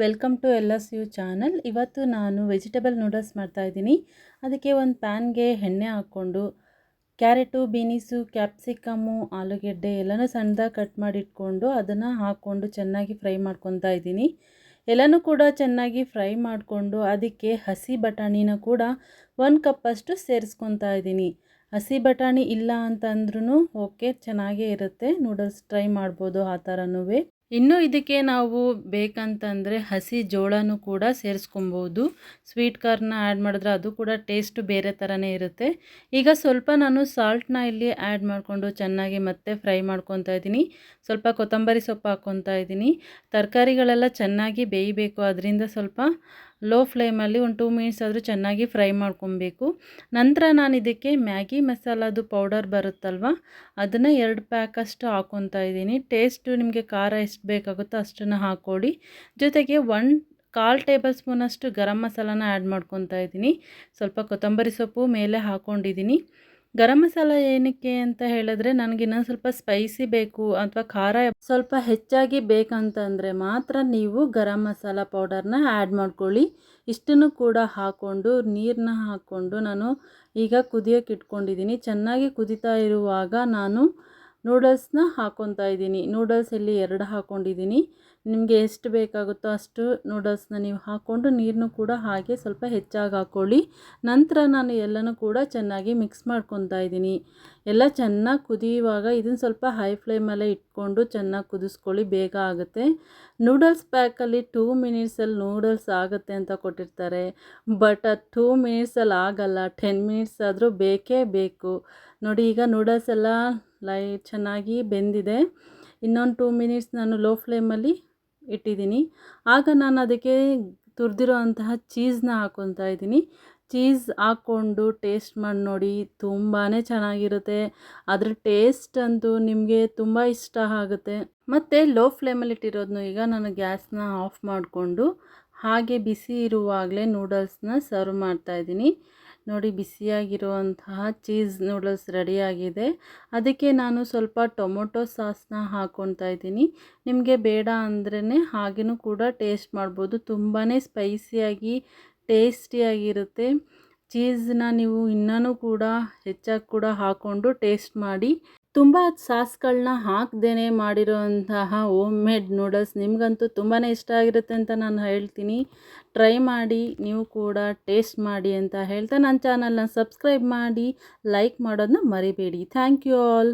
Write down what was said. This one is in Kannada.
Welcome to L S U channel ಇವತ್ತು ನಾನು ವೆಜಿಟೇಬಲ್ ನೂಡಲ್ಸ್ ಮಾಡ್ತಾಯಿದ್ದೀನಿ ಅದಕ್ಕೆ ಒಂದು ಪ್ಯಾನ್ಗೆ ಎಣ್ಣೆ ಹಾಕ್ಕೊಂಡು ಕ್ಯಾರೆಟು ಬೀನೀಸು ಕ್ಯಾಪ್ಸಿಕಮ್ಮು ಆಲೂಗೆಡ್ಡೆ ಎಲ್ಲನೂ ಸಣ್ಣದಾಗಿ ಕಟ್ ಮಾಡಿಟ್ಕೊಂಡು ಅದನ್ನು ಹಾಕ್ಕೊಂಡು ಚೆನ್ನಾಗಿ ಫ್ರೈ ಮಾಡ್ಕೊತಾ ಇದ್ದೀನಿ. ಎಲ್ಲನೂ ಕೂಡ ಚೆನ್ನಾಗಿ ಫ್ರೈ ಮಾಡಿಕೊಂಡು ಅದಕ್ಕೆ ಹಸಿ ಬಟಾಣಿನ ಕೂಡ ಒಂದು ಕಪ್ಪಷ್ಟು ಸೇರಿಸ್ಕೊತಾ ಇದ್ದೀನಿ. ಹಸಿ ಬಟಾಣಿ ಇಲ್ಲ ಅಂತಂದ್ರೂ ಓಕೆ, ಚೆನ್ನಾಗೇ ಇರುತ್ತೆ. ನೂಡಲ್ಸ್ ಟ್ರೈ ಮಾಡ್ಬೋದು ಆ ಥರನೂ ಇನ್ನು ಇದಕ್ಕೆ ನಾವು ಬೇಕಂತಂದರೆ ಹಸಿ ಜೋಳನೂ ಕೂಡ ಸೇರಿಸ್ಕೊಬೋದು. ಸ್ವೀಟ್ ಕಾರ್ನ ಆ್ಯಡ್ ಮಾಡಿದ್ರೆ ಅದು ಕೂಡ ಟೇಸ್ಟ್ ಬೇರೆ ಥರನೇ ಇರುತ್ತೆ. ಈಗ ಸ್ವಲ್ಪ ನಾನು ಸಾಲ್ಟ್ನ ಇಲ್ಲಿ ಆ್ಯಡ್ ಮಾಡಿಕೊಂಡು ಚೆನ್ನಾಗಿ ಮತ್ತೆ ಫ್ರೈ ಮಾಡ್ಕೊತಾ ಇದ್ದೀನಿ. ಸ್ವಲ್ಪ ಕೊತ್ತಂಬರಿ ಸೊಪ್ಪು ಹಾಕ್ಕೊತಾ ಇದ್ದೀನಿ. ತರಕಾರಿಗಳೆಲ್ಲ ಚೆನ್ನಾಗಿ ಬೇಯಬೇಕು. ಅದರಿಂದ ಸ್ವಲ್ಪ ಲೋ ಫ್ಲೇಮಲ್ಲಿ ಒಂದು ಟೂ ಮಿನಿಟ್ಸ್ ಆದರೂ ಚೆನ್ನಾಗಿ ಫ್ರೈ ಮಾಡ್ಕೊಬೇಕು. ನಂತರ ನಾನು ಇದಕ್ಕೆ ಮ್ಯಾಗಿ ಮಸಾಲದು ಪೌಡರ್ ಬರುತ್ತಲ್ವ, ಅದನ್ನು ಎರಡು ಪ್ಯಾಕಷ್ಟು ಹಾಕ್ಕೊತಾ ಇದ್ದೀನಿ. ಟೇಸ್ಟು ನಿಮಗೆ ಖಾರ ಎಷ್ಟು ಬೇಕಾಗುತ್ತೋ ಅಷ್ಟನ್ನು ಹಾಕ್ಕೊಳ್ಳಿ. ಜೊತೆಗೆ ಒನ್ ಕಾಲು ಟೇಬಲ್ ಸ್ಪೂನಷ್ಟು ಗರಂ ಮಸಾಲಾನ ಆ್ಯಡ್ ಮಾಡ್ಕೊತಾ ಇದ್ದೀನಿ. ಸ್ವಲ್ಪ ಕೊತ್ತಂಬರಿ ಸೊಪ್ಪು ಮೇಲೆ ಹಾಕ್ಕೊಂಡಿದ್ದೀನಿ ಗರಂ ಮಸಾಲ ಏನಕ್ಕೆ ಅಂತ ಹೇಳಿದ್ರೆ ನನಗೆ ಇನ್ನೊಂದು ಸ್ವಲ್ಪ ಸ್ಪೈಸಿ ಬೇಕು ಅಥವಾ ಖಾರ ಸ್ವಲ್ಪ ಹೆಚ್ಚಾಗಿ ಬೇಕಂತಂದರೆ ಮಾತ್ರ ನೀವು ಗರಂ ಮಸಾಲ ಪೌಡರ್ನ ಆ್ಯಡ್ ಮಾಡ್ಕೊಳ್ಳಿ. ಇಷ್ಟನ್ನು ಕೂಡ ಹಾಕ್ಕೊಂಡು ನೀರನ್ನ ಹಾಕ್ಕೊಂಡು ನಾನು ಈಗ ಕುದಿಯೋಕೆ ಇಟ್ಕೊಂಡಿದ್ದೀನಿ. ಚೆನ್ನಾಗಿ ಕುದಿತಾ ಇರುವಾಗ ನಾನು ನೂಡಲ್ಸ್ನ ಹಾಕ್ಕೊತಾ ಇದ್ದೀನಿ. ನೂಡಲ್ಸ್ ಇಲ್ಲಿ ಎರಡು ಹಾಕ್ಕೊಂಡಿದ್ದೀನಿ ನಿಮಗೆ ಎಷ್ಟು ಬೇಕಾಗುತ್ತೋ ಅಷ್ಟು ನೂಡಲ್ಸ್ನ ನೀವು ಹಾಕ್ಕೊಂಡು ನೀರನ್ನು ಕೂಡ ಹಾಗೆ ಸ್ವಲ್ಪ ಹೆಚ್ಚಾಗಿ ಹಾಕ್ಕೊಳ್ಳಿ ನಂತರ ನಾನು ಎಲ್ಲನೂ ಕೂಡ ಚೆನ್ನಾಗಿ ಮಿಕ್ಸ್ ಮಾಡ್ಕೊತಾ ಇದ್ದೀನಿ. ಎಲ್ಲ ಚೆನ್ನಾಗಿ ಕುದಿಯುವಾಗ ಇದನ್ನು ಸ್ವಲ್ಪ ಹೈ ಫ್ಲೇಮಲ್ಲೇ ಇಟ್ಕೊಂಡು ಚೆನ್ನಾಗಿ ಕುದಿಸ್ಕೊಳ್ಳಿ, ಬೇಗ ಆಗುತ್ತೆ. ನೂಡಲ್ಸ್ ಪ್ಯಾಕಲ್ಲಿ ಟೂ ಮಿನಿಟ್ಸಲ್ಲಿ ನೂಡಲ್ಸ್ ಆಗುತ್ತೆ ಅಂತ ಕೊಟ್ಟಿರ್ತಾರೆ. ಬಟ್ ಅದು ಟೂ ಮಿನಿಟ್ಸಲ್ಲಿ ಆಗಲ್ಲ ಟೆನ್ ಮಿನಿಟ್ಸ್ ಆದರೂ ಬೇಕೇ ಬೇಕು. ನೋಡಿ ಈಗ ನೂಡಲ್ಸ್ ಎಲ್ಲ ಲೈಟ್ ಚೆನ್ನಾಗಿ ಬೆಂದಿದೆ. ಇನ್ನೊಂದು ಟೂ ಮಿನಿಟ್ಸ್ ನಾನು ಲೋ ಫ್ಲೇಮಲ್ಲಿ ಇಟ್ಟಿದ್ದೀನಿ. ಆಗ ನಾನು ಅದಕ್ಕೆ ತುರಿದಿರೋ ಅಂತಹ ಚೀಸ್ನ ಹಾಕ್ಕೊತಾ ಇದ್ದೀನಿ. ಚೀಸ್ ಹಾಕ್ಕೊಂಡು ಟೇಸ್ಟ್ ಮಾಡಿ ನೋಡಿ ತುಂಬಾ ಚೆನ್ನಾಗಿರುತ್ತೆ. ಅದ್ರ ಟೇಸ್ಟ್ ಅಂತೂ ನಿಮಗೆ ತುಂಬ ಇಷ್ಟ ಆಗುತ್ತೆ. ಮತ್ತು ಲೋ ಫ್ಲೇಮಲ್ಲಿ ಇಟ್ಟಿರೋದನ್ನು ಈಗ ನಾನು ಗ್ಯಾಸ್ನ ಆಫ್ ಮಾಡಿಕೊಂಡು ಹಾಗೆ ಬಿಸಿ ಇರುವಾಗಲೇ ನೂಡಲ್ಸ್ನ ಸರ್ವ್ ಮಾಡ್ತಾಯಿದ್ದೀನಿ ನೋಡಿ ಬಿಸಿಯಾಗಿರುವಂತಹ ಚೀಸ್ ನೂಡಲ್ಸ್ ರೆಡಿಯಾಗಿದೆ. ಅದಕ್ಕೆ ನಾನು ಸ್ವಲ್ಪ ಟೊಮೊಟೊ ಸಾಸ್ನ ಹಾಕ್ಕೊತಾ ಇದ್ದೀನಿ. ನಿಮಗೆ ಬೇಡ ಅಂದ್ರೇ ಹಾಗೆಯೂ ಕೂಡ ಟೇಸ್ಟ್ ಮಾಡ್ಬೋದು. ತುಂಬಾ ಸ್ಪೈಸಿಯಾಗಿ, ಟೇಸ್ಟಿಯಾಗಿರುತ್ತೆ. ಚೀಸ್ನ ನೀವು ಇನ್ನೂ ಕೂಡ ಹೆಚ್ಚಾಗಿ ಕೂಡ ಹಾಕ್ಕೊಂಡು ಟೇಸ್ಟ್ ಮಾಡಿ. ತುಂಬ ಸಾಸ್ಗಳನ್ನ ಹಾಕ್ದೇ ಮಾಡಿರೋಂತಹ ಹೋಮ್ ಮೇಡ್ ನೂಡಲ್ಸ್ ನಿಮಗಂತೂ ತುಂಬಾ ಇಷ್ಟ ಆಗಿರುತ್ತೆ ಅಂತ ನಾನು ಹೇಳ್ತೀನಿ. ಟ್ರೈ ಮಾಡಿ, ನೀವು ಕೂಡ ಟೇಸ್ಟ್ ಮಾಡಿ ಅಂತ ಹೇಳ್ತಾ ನನ್ನ ಚಾನಲ್ನ ಸಬ್ಸ್ಕ್ರೈಬ್ ಮಾಡಿ, ಲೈಕ್ ಮಾಡೋದನ್ನ ಮರಿಬೇಡಿ. Thank you all.